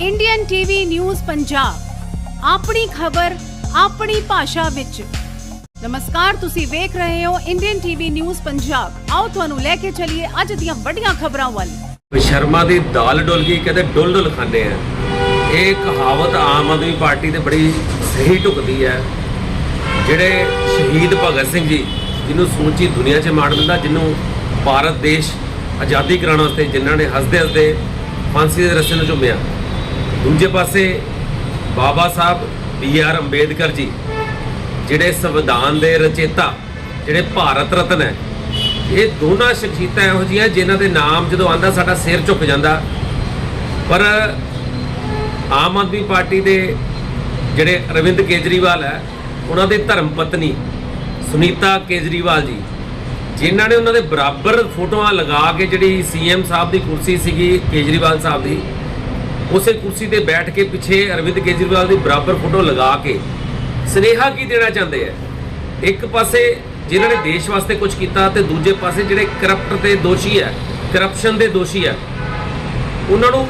Indian TV news Punjab ਆਪਣੀ ਖਬਰ, ਆਪਣੀ ਭਾਸ਼ਾ ਵਿੱਚ। ਨਮਸਕਾਰ, ਤੁਸੀਂ ਵੇਖ ਰਹੇ ਹੋ ਇੰਡੀਅਨ ਟੀਵੀ ਨਿਊਜ਼ ਪੰਜਾਬ ਆਓ ਤੁਹਾਨੂੰ ਲੈ ਕੇ ਚੱਲੀਏ ਅੱਜ ਦੀਆਂ ਵੱਡੀਆਂ ਖਬਰਾਂ ਵੱਲ। ਸ਼ਰਮਾ ਦੀ ਦਾਲ ਡੁੱਲ ਗਈ, ਕਹਿੰਦੇ ਡੁੱਲ ਡੁੱਲ ਖਾਂਦੇ ਆ। ਇਹ ਕਹਾਵਤ ਆਮ ਆਦਮੀ ਪਾਰਟੀ ਤੇ ਬੜੀ ਸਹੀ ਢੁਕਦੀ ਹੈ। ਜਿਹੜੇ ਸ਼ਹੀਦ ਭਗਤ ਸਿੰਘ ਜੀ, ਜਿਹਨੂੰ ਸਮੁੱਚੀ ਦੁਨੀਆ 'ਚ ਮਾਣ ਦਿੰਦਾ, ਜਿਹਨੂੰ ਭਾਰਤ ਦੇਸ਼ ਆਜ਼ਾਦੀ ਕਰਾਉਣ ਵਾਸਤੇ ਜਿਨ੍ਹਾਂ ਨੇ ਹੱਸਦੇ ਹੱਸਦੇ ਫਾਂਸੀ ਦੇ ਰਸਤੇ ਨੂੰ ਝੁੰਮਿਆ। ਦੂਜੇ ਪਾਸੇ ਬਾਬਾ ਸਾਹਿਬ ਬੀ ਆਰ ਅੰਬੇਦਕਰ ਜੀ, ਜਿਹੜੇ ਸੰਵਿਧਾਨ ਦੇ ਰਚੇਤਾ, ਜਿਹੜੇ ਭਾਰਤ ਰਤਨ ਹੈ, ਇਹ ਦੋਨਾਂ ਸ਼ਖਸੀਅਤਾਂ ਇਹੋ ਜਿਹੀਆਂ ਜਿਨ੍ਹਾਂ ਦੇ ਨਾਮ ਜਦੋਂ ਆਂਦਾ ਸਾਡਾ ਸਿਰ ਝੁਕ ਜਾਂਦਾ। ਪਰ ਆਮ ਆਦਮੀ ਪਾਰਟੀ ਦੇ ਜਿਹੜੇ ਅਰਵਿੰਦ ਕੇਜਰੀਵਾਲ ਹੈ, ਉਹਨਾਂ ਦੇ ਧਰਮ ਪਤਨੀ ਸੁਨੀਤਾ ਕੇਜਰੀਵਾਲ ਜੀ, ਜਿਨ੍ਹਾਂ ਨੇ ਉਹਨਾਂ ਦੇ ਬਰਾਬਰ ਫੋਟੋਆਂ ਲਗਾ ਕੇ ਜਿਹੜੀ ਸੀਐਮ ਸਾਹਿਬ ਦੀ ਕੁਰਸੀ ਸੀਗੀ, ਕੇਜਰੀਵਾਲ ਸਾਹਿਬ ਦੀ ਉਸੇ ਕੁਰਸੀ ਤੇ ਬੈਠ ਕੇ ਪਿੱਛੇ ਅਰਵਿੰਦ ਕੇਜਰੀਵਾਲ ਦੀ ਬਰਾਬਰ ਫੋਟੋ ਲਗਾ ਕੇ ਸਨੇਹਾ ਕੀ ਦੇਣਾ ਚਾਹੁੰਦੇ ਆ? ਇੱਕ ਪਾਸੇ ਜਿਨ੍ਹਾਂ ਨੇ ਦੇਸ਼ ਵਾਸਤੇ ਕੁਝ ਕੀਤਾ ਤੇ ਦੂਜੇ ਪਾਸੇ ਜਿਹੜੇ ਕਰਪਟ ਤੇ ਦੋਸ਼ੀ ਹੈ ਕਰਪਸ਼ਨ ਦੇ ਦੋਸ਼ੀ ਹੈ ਉਹਨਾਂ ਨੂੰ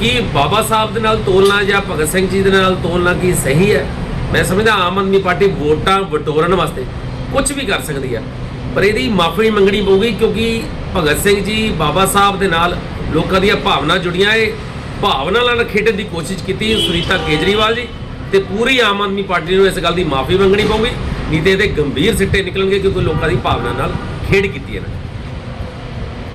ਕੀ ਬਾਬਾ ਸਾਹਿਬ ਦੇ ਨਾਲ ਤੋਲਣਾ ਜਾਂ ਭਗਤ ਸਿੰਘ ਜੀ ਦੇ ਨਾਲ ਤੋਲਣਾ ਕੀ ਸਹੀ ਹੈ ਮੈਂ ਸਮਝਦਾ ਆਮ ਆਦਮੀ ਪਾਰਟੀ ਵੋਟਾਂ ਵਟੋਰਨ ਵਾਸਤੇ ਕੁਝ ਵੀ ਕਰ ਸਕਦੀ ਹੈ ਪਰ ਇਹਦੀ ਮਾਫੀ ਮੰਗਣੀ ਪਊਗੀ ਕਿਉਂਕਿ ਭਗਤ ਸਿੰਘ ਜੀ ਬਾਬਾ ਸਾਹਿਬ ਦੇ ਨਾਲ ਲੋਕਾਂ ਦੀਆਂ ਭਾਵਨਾ ਜੁੜੀਆਂ ਏ ਭਾਵਨਾ ਨਾਲ ਖੇਡਣ ਦੀ ਕੋਸ਼ਿਸ਼ ਕੀਤੀ ਸੁਨੀਤਾ ਕੇਜਰੀਵਾਲ ਜੀ ਤੇ ਪੂਰੀ ਆਮ ਆਦਮੀ ਪਾਰਟੀ ਨੂੰ ਇਸ ਗੱਲ ਦੀ ਮਾਫੀ ਮੰਗਣੀ ਪਊਗੀ, ਨਹੀਂ ਤੇ ਇਹਦੇ ਗੰਭੀਰ ਸਿੱਟੇ ਨਿਕਲਣਗੇ ਕਿਉਂਕਿ ਲੋਕਾਂ ਦੀ ਭਾਵਨਾ ਨਾਲ ਖੇਡ ਕੀਤੀ ਹੈ ਨਾ।